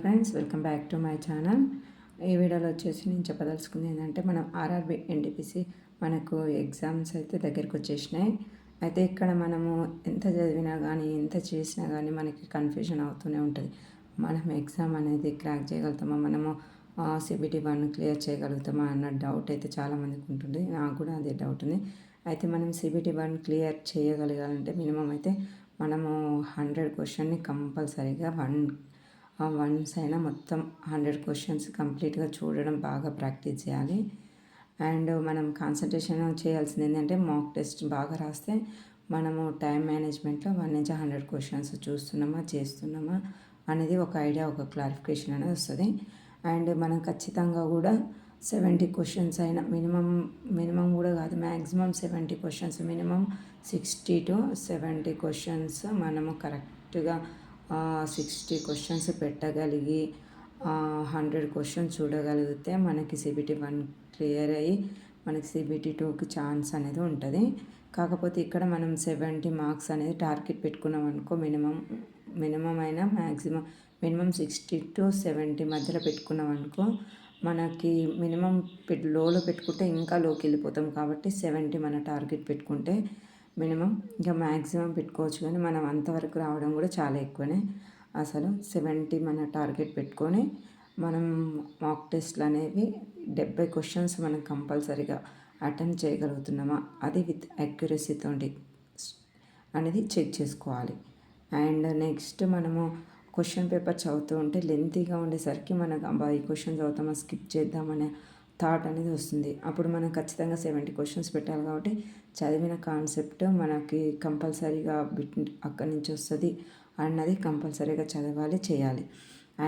Friends welcome back to my channel ఈ వీడియోలో వచ్చేసి నేను చెప్పదలుచుకుంది ఏంటంటే మనం ఆర్ఆర్బి ఎన్టీపీసీ మనకు ఎగ్జామ్స్ అయితే దగ్గరికి వచ్చేసినాయి. అయితే ఇక్కడ మనము ఎంత చదివినా కానీ ఎంత చేసినా కానీ మనకి కన్ఫ్యూజన్ అవుతూనే ఉంటుంది. మనం ఎగ్జామ్ అనేది క్రాక్ చేయగలుగుతామా? మనము సిబిటి వన్ క్లియర్ చేయగలుగుతామా? అన్న డౌట్ అయితే చాలామందికి ఉంటుంది. నాకు కూడా అదే డౌట్ ఉంది. అయితే మనం సిబిటి వన్ క్లియర్ చేయగలగాలంటే మినిమం అయితే మనము హండ్రెడ్ క్వశ్చన్ని కంపల్సరీగా వన్ వన్స్ అయినా మొత్తం హండ్రెడ్ క్వశ్చన్స్ కంప్లీట్గా చూడడం బాగా ప్రాక్టీస్ చేయాలి. అండ్ మనం కాన్సన్ట్రేషన్ చేయాల్సింది ఏంటంటే మాక్ టెస్ట్ బాగా రాస్తే మనము టైం మేనేజ్మెంట్లో వన్ నుంచి హండ్రెడ్ క్వశ్చన్స్ చూస్తున్నామా చేస్తున్నామా అనేది ఒక ఐడియా ఒక క్లారిఫికేషన్ అనేది వస్తుంది. అండ్ మనం ఖచ్చితంగా కూడా సెవెంటీ క్వశ్చన్స్ అయినా మినిమం మినిమం కూడా కాదు maximum seventy questions minimum sixty to seventy questions మనము కరెక్ట్గా సిక్స్టీ క్వశ్చన్స్ పెట్టగలిగి హండ్రెడ్ క్వశ్చన్స్ చూడగలిగితే మనకి సిబిటీ వన్ క్లియర్ అయ్యి మనకి సిబిటీ టూకి ఛాన్స్ అనేది ఉంటుంది. కాకపోతే ఇక్కడ మనం సెవెంటీ మార్క్స్ అనేది టార్గెట్ పెట్టుకున్నాం అనుకో మినిమం మినిమం అయినా maximum minimum sixty to seventy మధ్యలో పెట్టుకున్నాం అనుకో మనకి మినిమం లోలో పెట్టుకుంటే ఇంకా లోకి వెళ్ళిపోతాం. కాబట్టి సెవెంటీ మన టార్గెట్ పెట్టుకుంటే మినిమం ఇంకా మ్యాక్సిమం పెట్టుకోవచ్చు కానీ మనం అంతవరకు రావడం కూడా చాలా ఎక్కువనే. అసలు సెవెంటీ మన టార్గెట్ పెట్టుకొని మనం మాక్ టెస్ట్లు అనేవి డెబ్బై క్వశ్చన్స్ మనం కంపల్సరీగా అటెంప్ట్ చేయగలుగుతున్నామా? అది విత్ అక్యురసీతో అనేది చెక్ చేసుకోవాలి. అండ్ నెక్స్ట్ మనము క్వశ్చన్ పేపర్ చదువుతూ ఉంటే లెంతీగా ఉండేసరికి మనకు అబ్బా ఈ క్వశ్చన్ చదువుతామా? స్కిప్ చేద్దామనే థాట్ అనేది వస్తుంది. అప్పుడు మనం ఖచ్చితంగా సెవెంటీ క్వశ్చన్స్ పెట్టాలి కాబట్టి చదివిన కాన్సెప్ట్ మనకి కంపల్సరీగా అక్కడి నుంచి వస్తుంది అన్నది కంపల్సరీగా చదవాలి చేయాలి.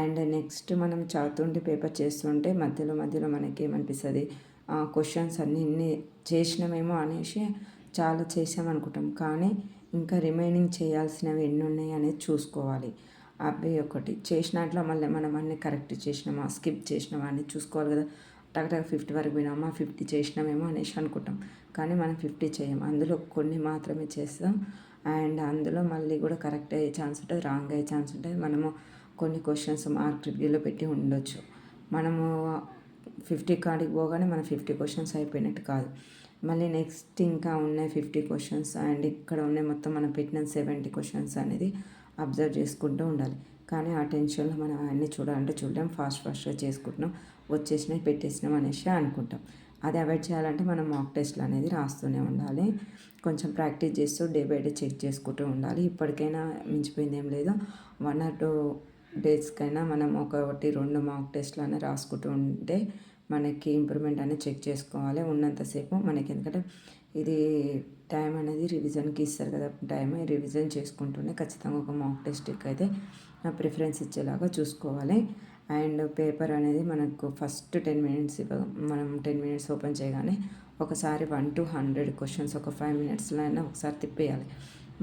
అండ్ నెక్స్ట్ మనం చదువుతుంటే పేపర్ చేస్తుంటే మధ్యలో మధ్యలో మనకి ఏమనిపిస్తుంది క్వశ్చన్స్ అన్నీ ఇన్ని చేసినామేమో అనేసి చాలా చేసామనుకుంటాం కానీ ఇంకా రిమైనింగ్ చేయాల్సినవి ఎన్ని ఉన్నాయి అనేది చూసుకోవాలి. అవి ఒకటి. చేసినట్లు మళ్ళీ మనం అన్నీ కరెక్ట్ చేసినామా స్కిప్ చేసినామా అని చూసుకోవాలి కదా. టక్ టక్ ఫిఫ్టీ వరకు పోయినామా ఫిఫ్టీ చేసినామేమో అనేసి అనుకుంటాం. కానీ మనం ఫిఫ్టీ చేయం. అందులో కొన్ని మాత్రమే చేస్తాం. అండ్ అందులో మళ్ళీ కూడా కరెక్ట్ అయ్యే ఛాన్స్ ఉంటుంది రాంగ్ అయ్యే ఛాన్స్ ఉంటుంది. మనము కొన్ని క్వశ్చన్స్ మార్క్ రివ్యూలో పెట్టి ఉండొచ్చు. మనము ఫిఫ్టీ కాడికి పోగానే మన ఫిఫ్టీ క్వశ్చన్స్ అయిపోయినట్టు కాదు. మళ్ళీ నెక్స్ట్ ఇంకా ఉన్నాయి ఫిఫ్టీ క్వశ్చన్స్. అండ్ ఇక్కడ ఉన్నాయి మొత్తం మనం పెట్టిన సెవెంటీ క్వశ్చన్స్ అనేది అబ్జర్వ్ చేసుకుంటూ ఉండాలి. కానీ ఆ టెన్షన్లో మనం అన్నీ చూడాలంటే చూడడం ఫాస్ట్ ఫాస్ట్గా చేసుకుంటున్నాం వచ్చేసినాయి పెట్టేసినాం అనేసి అనుకుంటాం. అది అవాయిడ్ చేయాలంటే మనం మాక్ టెస్ట్లు అనేది రాస్తూనే ఉండాలి. కొంచెం ప్రాక్టీస్ చేస్తూ డే బై డే చెక్ చేసుకుంటూ ఉండాలి. ఇప్పటికైనా మించిపోయింది ఏం లేదు. వన్ ఆర్ టూ డేస్కైనా మనం ఒకటి రెండు మాక్ టెస్ట్లు అనేది రాసుకుంటూ ఉంటే మనకి ఇంప్రూవ్మెంట్ అనేది చెక్ చేసుకోవాలి. ఉన్నంతసేపు మనకి ఎందుకంటే ఇది టైం అనేది రివిజన్కి ఇస్తారు కదా. టైం రివిజన్ చేసుకుంటూనే ఖచ్చితంగా ఒక మాక్ టెస్ట్కి అయితే ప్రిఫరెన్స్ ఇచ్చేలాగా చూసుకోవాలి. అండ్ పేపర్ అనేది మనకు ఫస్ట్ టెన్ మినిట్స్ మనం టెన్ మినిట్స్ ఓపెన్ చేయగానే ఒకసారి వన్ టు హండ్రెడ్ క్వశ్చన్స్ ఒక ఫైవ్ మినిట్స్లో అయినా ఒకసారి తిప్పేయాలి.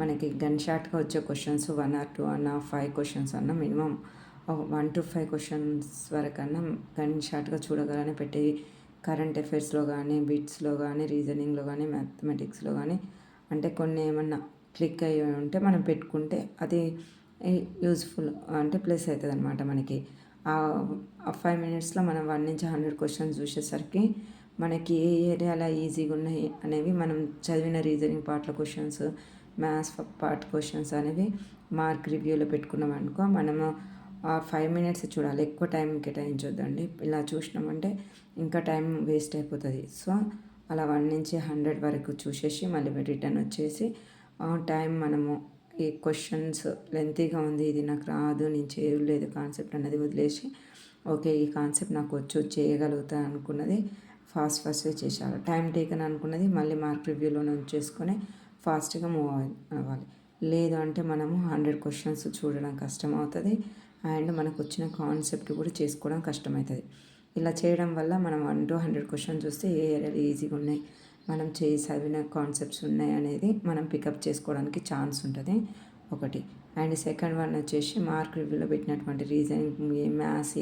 మనకి గన్ షార్ట్గా వచ్చే క్వశ్చన్స్ వన్ ఆర్ టూ అన్న ఫైవ్ క్వశ్చన్స్ అన్న minimum one two five questions వరకన్నా గన్ షార్ట్గా చూడగలనే పెట్టి కరెంట్ అఫైర్స్లో కానీ బిట్స్లో కానీ రీజనింగ్లో కానీ మ్యాథమెటిక్స్లో కానీ అంటే కొన్ని ఏమన్నా క్లిక్ అయ్యి ఉంటే మనం పెట్టుకుంటే అది యూజ్ఫుల్ అంటే ప్లస్ అవుతుంది అనమాట మనకి. ఆ ఫైవ్ మినిట్స్లో మనం వన్ నుంచి హండ్రెడ్ క్వశ్చన్స్ చూసేసరికి మనకి ఏ ఏరియాలో ఈజీగా ఉన్నాయి అనేవి మనం చదివిన రీజనింగ్ పార్ట్ల క్వశ్చన్స్ మ్యాథ్స్ పార్ట్ క్వశ్చన్స్ అనేవి మార్క్ రివ్యూలో పెట్టుకున్నాం అనుకో మనము ఫైవ్ మినిట్స్ చూడాలి. ఎక్కువ టైం కేటాయించొద్దండి. ఇలా చూసినామంటే ఇంకా టైం వేస్ట్ అయిపోతుంది. సో అలా వన్ నుంచి హండ్రెడ్ వరకు చూసేసి మళ్ళీ రిటర్న్ వచ్చేసి టైం మనము ఈ క్వశ్చన్స్ లెంతీగా ఉంది ఇది నాకు రాదు నేను చేయలేదు కాన్సెప్ట్ అనేది వదిలేసి ఓకే ఈ కాన్సెప్ట్ నాకు వచ్చు చేయగలుగుతా అనుకున్నది ఫాస్ట్ ఫాస్ట్గా చేసేయాలి. టైం టేకన్ అనుకున్నది మళ్ళీ మార్క్ రివ్యూలో ఉంచేసుకొని ఫాస్ట్గా మూవ్ అవ్వాలి. లేదు అంటే మనము హండ్రెడ్ క్వశ్చన్స్ చూడడం కష్టం అవుతుంది అండ్ మనకు వచ్చిన కాన్సెప్ట్ కూడా చేసుకోవడం కష్టమవుతుంది ఇలా చేయడం వల్ల మనం వన్ టు హండ్రెడ్ క్వశ్చన్ చూస్తే ఏ ఏరియాలు ఈజీగా ఉన్నాయి మనం చేసి చదివిన కాన్సెప్ట్స్ ఉన్నాయి అనేది మనం పికప్ చేసుకోవడానికి ఛాన్స్ ఉంటుంది. ఒకటి. అండ్ సెకండ్ వన్ వచ్చేసి మార్క్ రివ్యూలో పెట్టినటువంటి రీజనింగ్ మ్యాథ్స్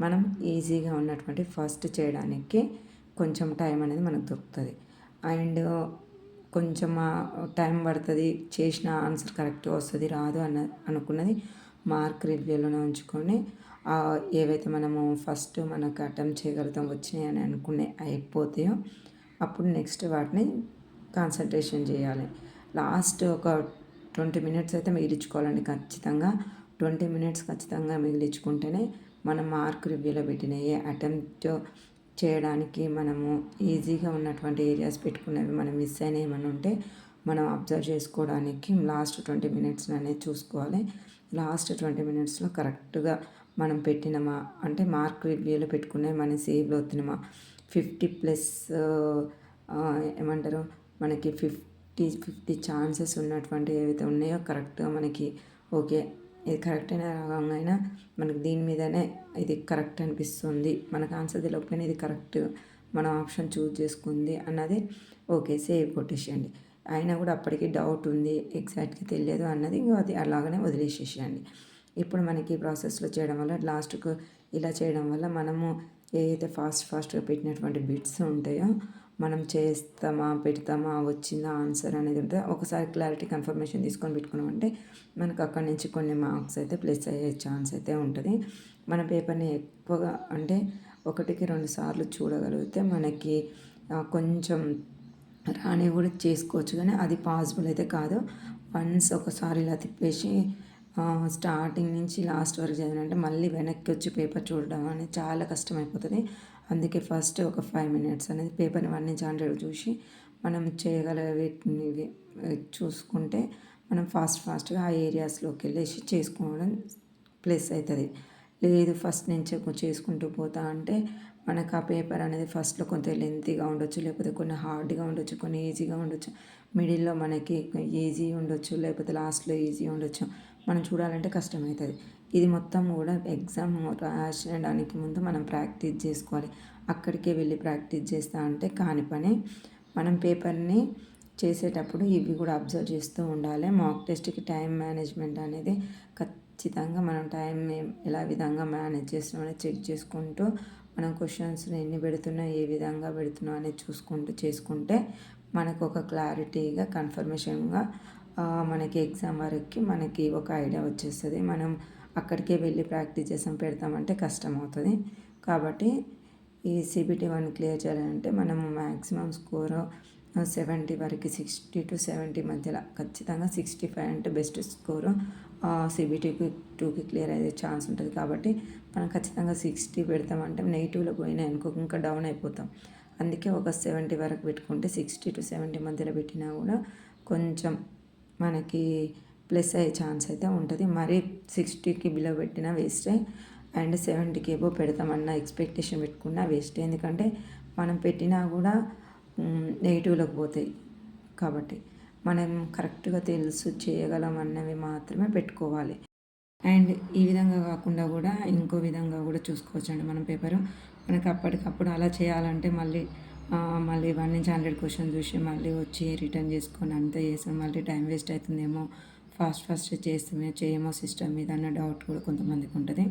మనం ఈజీగా ఉన్నటువంటి ఫస్ట్ చేయడానికి కొంచెం టైం అనేది మనకు దొరుకుతుంది. అండ్ కొంచెం టైం పడుతుంది చేసిన ఆన్సర్ కరెక్ట్గా వస్తుంది రాదు అన్న అనుకున్నది మార్క్ రివ్యూలోనే ఉంచుకొని ఏవైతే మనము ఫస్ట్ మనకు అటెంప్ట్ చేయగలుగుతాం వచ్చినాయి అని అనుకునే అయిపోతాయో అప్పుడు నెక్స్ట్ వాటిని కాన్సన్ట్రేషన్ చేయాలి. లాస్ట్ ఒక ట్వంటీ మినిట్స్ అయితే మిగిలించుకోవాలండి ఖచ్చితంగా. ట్వంటీ మినిట్స్ ఖచ్చితంగా మిగిలించుకుంటేనే మనం మార్క్ రివ్యూలో పెట్టినవి అటెంప్ట్ చేయడానికి మనము ఈజీగా ఉన్నటువంటి ఏరియాస్ పెట్టుకునేవి మనం మిస్ అయిన ఏమైనా ఉంటే మనం అబ్జర్వ్ చేసుకోవడానికి లాస్ట్ ట్వంటీ మినిట్స్ అనేది చూసుకోవాలి. లాస్ట్ ట్వంటీ మినిట్స్లో కరెక్ట్గా మనం పెట్టినమా అంటే మార్క్ రివ్యూలో పెట్టుకునే మనం సేవ్లో అవుతున్నామా ఫిఫ్టీ ప్లస్ ఏమంటారు? మనకి ఫిఫ్టీ ఫిఫ్టీ ఛాన్సెస్ ఉన్నటువంటి ఏవైతే ఉన్నాయో కరెక్ట్గా మనకి ఓకే. ఇది కరెక్ట్ అయినా రాంగ్ అయినా మనకి దీని మీదనే ఇది కరెక్ట్ అనిపిస్తుంది. మనకు ఆన్సర్ తెలియకపోయినా ఇది కరెక్ట్ మనం ఆప్షన్ చూజ్ చేసుకుంది అన్నది ఓకే సేవ్ కొట్టేసేయండి. అయినా కూడా అప్పటికి డౌట్ ఉంది ఎగ్జాక్ట్గా తెలియదు అన్నది అది అలాగనే వదిలేసేసేయండి. ఇప్పుడు మనకి ఈ ప్రాసెస్లో చేయడం వల్ల లాస్ట్కు ఇలా చేయడం వల్ల మనము ఏదైతే ఫాస్ట్ ఫాస్ట్గా పెట్టినటువంటి బిట్స్ ఉంటాయో మనం చేస్తామా పెడతామా వచ్చిందా ఆన్సర్ అనేది ఉంటుంది ఒకసారి క్లారిటీ కన్ఫర్మేషన్ తీసుకొని పెట్టుకున్నామంటే మనకు అక్కడి నుంచి కొన్ని మార్క్స్ అయితే ప్లస్ అయ్యే ఛాన్స్ అయితే ఉంటుంది. మన పేపర్ని ఎక్కువగా అంటే ఒకటికి రెండు సార్లు చూడగలిగితే మనకి కొంచెం రాని కూడా చేసుకోవచ్చు కానీ అది పాసిబుల్ అయితే కాదు. వన్స్ ఒకసారి ఇలా తిప్పేసి స్టార్టింగ్ నుంచి లాస్ట్ వరకు చదివినంటే మళ్ళీ వెనక్కి వచ్చి పేపర్ చూడడం అనేది చాలా కష్టమైపోతుంది. అందుకే ఫస్ట్ ఒక ఫైవ్ మినిట్స్ అనేది పేపర్ని వన్ నుంచి హండ్రెడ్ చూసి మనం చేయగలవి చూసుకుంటే మనం ఫాస్ట్ ఫాస్ట్గా ఆ ఏరియాస్లోకి వెళ్ళేసి చేసుకోవడం ప్లస్ అవుతుంది. లేదు ఫస్ట్ నుంచి చేసుకుంటూ పోతా అంటే మనకు ఆ పేపర్ అనేది ఫస్ట్లో కొంత లెంతీగా ఉండొచ్చు లేకపోతే కొన్ని హార్డ్గా ఉండొచ్చు కొన్ని ఈజీగా ఉండొచ్చు. మిడిల్లో మనకి ఈజీ ఉండొచ్చు లేకపోతే లాస్ట్లో ఈజీ ఉండొచ్చు. మనం చూడాలంటే కష్టమవుతుంది. ఇది మొత్తం కూడా ఎగ్జామ్ రాసడానికి ముందు మనం ప్రాక్టీస్ చేసుకోవాలి. అక్కడికే వెళ్ళి ప్రాక్టీస్ చేస్తా అంటే కాని పని. మనం పేపర్ని చేసేటప్పుడు ఇవి కూడా అబ్జర్వ్ చేస్తూ ఉండాలి. మాక్ టెస్ట్కి టైం మేనేజ్మెంట్ అనేది ఖచ్చితంగా మనం టైం ఎలా విధంగా మేనేజ్ చేస్తామని చెక్ చేసుకుంటూ మనం క్వశ్చన్స్ని ఎన్ని పెడుతున్నా ఏ విధంగా పెడుతున్నాం అనేది చూసుకుంటూ చేసుకుంటే మనకు ఒక క్లారిటీగా కన్ఫర్మేషన్గా మనకి ఎగ్జామ్ వరకు మనకి ఒక ఐడియా వచ్చేస్తుంది. మనం అక్కడికే వెళ్ళి ప్రాక్టీస్ చేసాం పెడతామంటే కష్టం అవుతుంది కాబట్టి ఈ సిబిటి వన్ క్లియర్ చేయాలంటే మనము మ్యాక్సిమం స్కోరు సెవెంటీ వరకు సిక్స్టీ టు సెవెంటీ మధ్యలో ఖచ్చితంగా సిక్స్టీ ఫైవ్ అంటే బెస్ట్ స్కోరు. సిబిటీకి టూకి క్లియర్ అయ్యే ఛాన్స్ ఉంటుంది. కాబట్టి మనం ఖచ్చితంగా సిక్స్టీ పెడతామంటే నెగిటివ్లో పోయినా అనుకో ఇంకా డౌన్ అయిపోతాం. అందుకే ఒక సెవెంటీ వరకు పెట్టుకుంటే సిక్స్టీ టు సెవెంటీ మధ్యలో పెట్టినా కూడా కొంచెం మనకి ప్లస్ అయ్యే ఛాన్స్ అయితే ఉంటుంది. మరీ సిక్స్టీకి బిలో పెట్టినా వేస్టే. అండ్ సెవెంటీకి ఏవో పెడతామన్న ఎక్స్పెక్టేషన్ పెట్టుకున్నా వేస్ట్. ఎందుకంటే మనం పెట్టినా కూడా నెగిటివ్లోకి పోతాయి. కాబట్టి మనం కరెక్ట్గా తెలుసు చేయగలం అన్నవి మాత్రమే పెట్టుకోవాలి. అండ్ ఈ విధంగా కాకుండా కూడా ఇంకో విధంగా కూడా చూసుకోవచ్చండి మనం పేపరు. మనకి అప్పటికప్పుడు అలా చేయాలంటే మళ్ళీ మళ్ళీ వన్ నుంచి హండ్రెడ్ క్వశ్చన్ చూసి మళ్ళీ వచ్చి రిటర్న్ చేసుకొని అంతా చేసాం మళ్ళీ టైం వేస్ట్ అవుతుందేమో ఫాస్ట్ ఫాస్ట్ చేస్తామే చేయమో సిస్టమ్ మీద అన్న డౌట్ కూడా కొంతమందికి ఉంటుంది.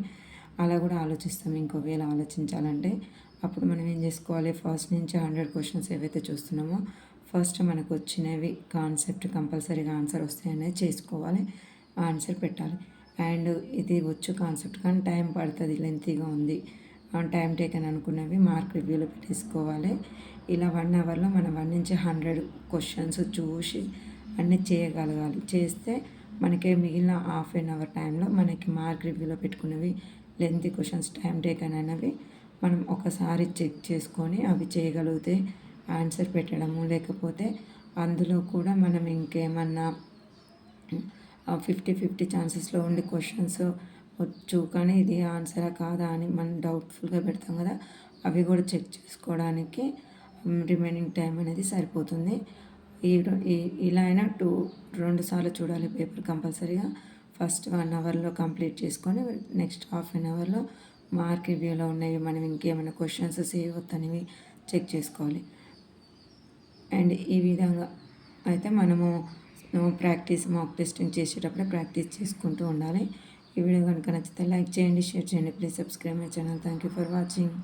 అలా కూడా ఆలోచిస్తాం. ఇంకోవేళ ఆలోచించాలంటే అప్పుడు మనం ఏం చేసుకోవాలి? ఫస్ట్ నుంచి హండ్రెడ్ క్వశ్చన్స్ ఏవైతే చూస్తున్నామో ఫస్ట్ మనకు వచ్చినవి కాన్సెప్ట్ కంపల్సరీగా ఆన్సర్ వస్తాయనేది చేసుకోవాలి ఆన్సర్ పెట్టాలి. అండ్ ఇది వచ్చు కాన్సెప్ట్ కానీ టైం పడుతుంది లెంతీగా ఉంది. టైం టేకన్ అనుకున్నవి మార్క్ రివ్యూలో పెట్టేసుకోవాలి. ఇలా వన్ అవర్లో మనం వన్ నుంచి హండ్రెడ్ క్వశ్చన్స్ చూసి అన్నీ చేయగలగాలి. చేస్తే మనకి మిగిలిన హాఫ్ అన్ అవర్ టైంలో మనకి మార్క్ రివ్యూలో పెట్టుకున్నవి లెంత్ క్వశ్చన్స్ టైం టేకన్ అనేవి మనం ఒకసారి చెక్ చేసుకొని అవి చేయగలిగితే ఆన్సర్ పెట్టడము లేకపోతే అందులో కూడా మనం ఇంకేమన్నా ఫిఫ్టీ ఫిఫ్టీ ఛాన్సెస్లో ఉండే క్వశ్చన్స్ వచ్చు. కానీ ఇది ఆన్సరా కాదా అని మనం డౌట్ఫుల్గా పెడతాం కదా అవి కూడా చెక్ చేసుకోవడానికి రిమైనింగ్ టైం అనేది సరిపోతుంది. ఈ ఇలా అయినా టూ రెండు సార్లు చూడాలి పేపర్ కంపల్సరీగా. ఫస్ట్ వన్ అవర్లో కంప్లీట్ చేసుకొని నెక్స్ట్ హాఫ్ అన్ అవర్లో మార్క్ రివ్యూలో ఉన్నవి మనం ఇంకేమైనా క్వశ్చన్స్ సేవ్ అవుతానివి చెక్ చేసుకోవాలి. అండ్ ఈ విధంగా అయితే మనము ప్రాక్టీస్ మాక్ టెస్టింగ్ చేసేటప్పుడే ప్రాక్టీస్ చేసుకుంటూ ఉండాలి. ఈ వీడియో కనుక నచ్చితే లైక్ చేయండి షేర్ చేయండి. Please subscribe my channel. Thank you for watching